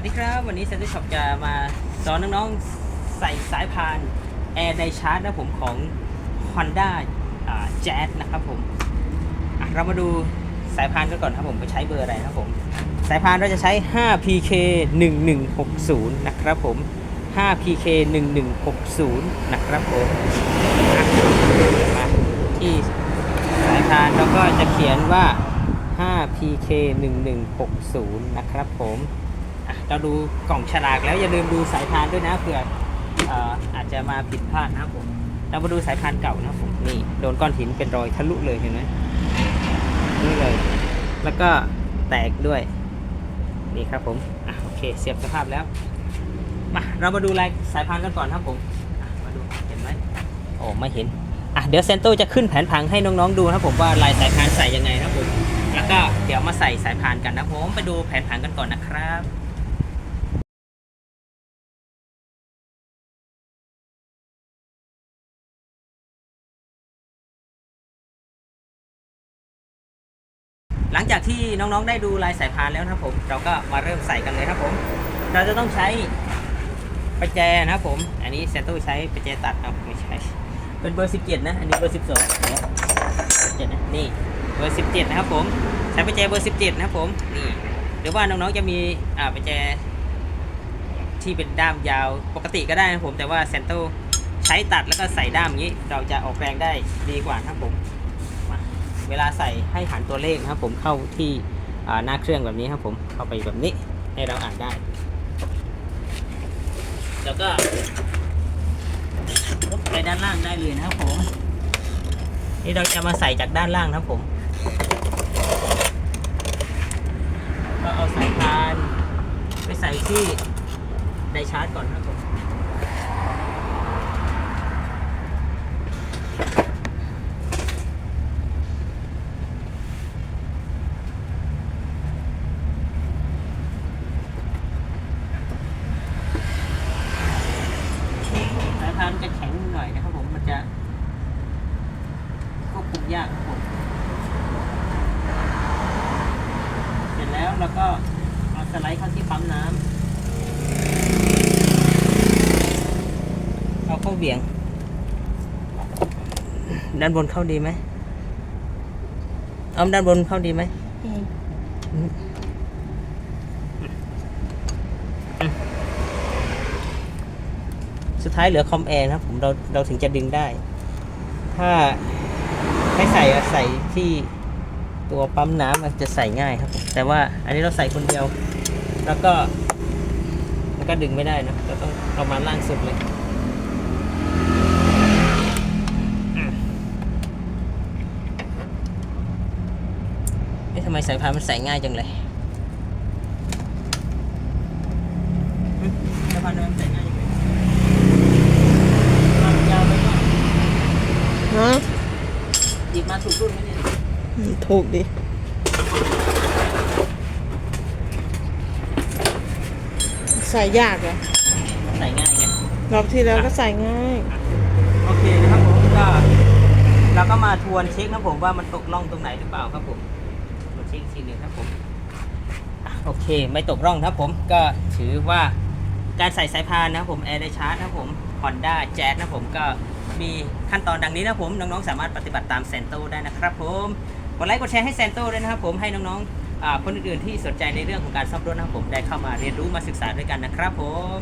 วัสดีครับ วันนี้เซนต์ช็อปจะมาสอนน้องๆใส่สายพานแอร์ในชาร์จนะผมของ Honda อ่า Jazz นะครับผมเรามาดูสายพานกันก่อนครับผมไปใช้เบอร์อะไรครับผมสายพานเราจะใช้ 5PK 1160 นะครับผม 5PK 1160 นะครับผมมาที่สายพานเราก็จะเขียนว่า 5PK 1160 นะครับผม เราดูกล่องฉลากแล้วอย่าลืมดูสายพานด้วยนะเผื่อเอ่อาจจะมาผิดพลาดนะครับผมเรามาดูสายพานเก่านะผมนี่โดนก้อนหินเป็นรอยทะลุเลยเห็นไหมนี่เลย แล้วก็แตกด้วยนี่ครับผมอะโอเคเสียบสภาพแล้วมาเรามาดูลายสายพานกันก่อนครับผมมาดูเห็นไหมโอ้ไม่เห็นอะเดี๋ยวเซนโตจะขึ้นแผนผังให้น้องๆดูนะครับผมว่าลายสายพานใส่ยังไงนะครับผมแล้วก็เดี๋ยวมาใส่สายพานกันนะผมไปดูแผนผังกันก่อนนะครับ หลังจากที่น้องๆได้ดูลายสายพานแล้วนะครับผม เราก็มาเริ่มใส่กันเลยครับผม เราจะต้องใช้ประแจนะครับผม อันนี้เซนตูใช้ประแจตัดเอาไม่ใช่เป็นเบอร์17นะ อันนี้เบอร์12เนี่ย17นะ นี่ เบอร์17นะครับผม ใช้ประแจเบอร์17นะครับผม นี่ หรือว่าน้องๆจะมี อ่า ประแจ ที่เป็นด้ามยาวปกติก็ได้นะครับผม แต่ว่าเซนโตใช้ตัดแล้วก็ใส่ด้ามอย่างนี้ เราจะออกแรงได้ดีกว่านะครับผม เวลาใส่ให้หันตัวเลขนะครับ ผมเข้าที่หน้าเครื่องแบบนี้ครับผมเข้าไปแบบนี้ให้เราอ่านได้ แล้วก็ยกไปด้านล่างได้เลยนะครับผม นี่เราจะมาใส่จากด้านล่างครับผมก็เอาสายพานไปใส่ที่ไดชาร์จก่อนครับผม สายพานจะแข็งหน่อยนะครับผม มันจะควบคุม ยากผมเสร็จแล้วเราก็เอาสไลด์เข้าที่ปั๊มน้ำเอาเข้าเบี่ยง ด้านบนเข้าดีไหมเอาด้านบนเข้าดีไหมสุดท้ายเหลือคอมแอร์นะครับผมเราเราถึงจะดึงได้ ถ้า ให้ใส่อะใส่ที่ตัวปั๊มน้ำมันจะใส่ง่ายครับ แต่ว่าอันนี้เราใส่คนเดียว แล้วก็มันก็ดึงไม่ได้นะเราต้องเอามาล่างสุดเลยอืมเอ๊ะทำไมสายพานมันใส่ง่ายจังเลยอืมสายพานทำไมมันใส่ง่ายจังเลย ความยาวไปก่อน ฮะ หยิบมาถูกรุ่นไหมเนี่ย อืม ถูกดิใส่ยากเหรอใส่ง่ายไงรอบที่แล้วก็ใส่ง่าย โอเคนะครับผมก็เราก็มาทวนเช็คนะครับผมว่ามันตกร่องตรงไหนหรือเปล่าครับผมทวนเช็คอีกทีหนึ่งครับผมอะโอเค ไม่ตกร่องครับผมก็ถือว่าการใส่สายพานนะครับผมแอร์ไดชาร์จนะครับผม Honda Jazz นะครับผมก็มีขั้นตอนดังนี้นะครับผมน้องๆสามารถปฏิบัติตามเซนโตได้นะครับผม กดไลค์กดแชร์ให้เซนโต้ด้วยนะครับผมให้น้องๆอ่าคนอื่นๆที่สนใจในเรื่องของการซ่อมรถนะครับผมได้เข้ามาเรียนรู้มาศึกษาด้วยกันนะครับผม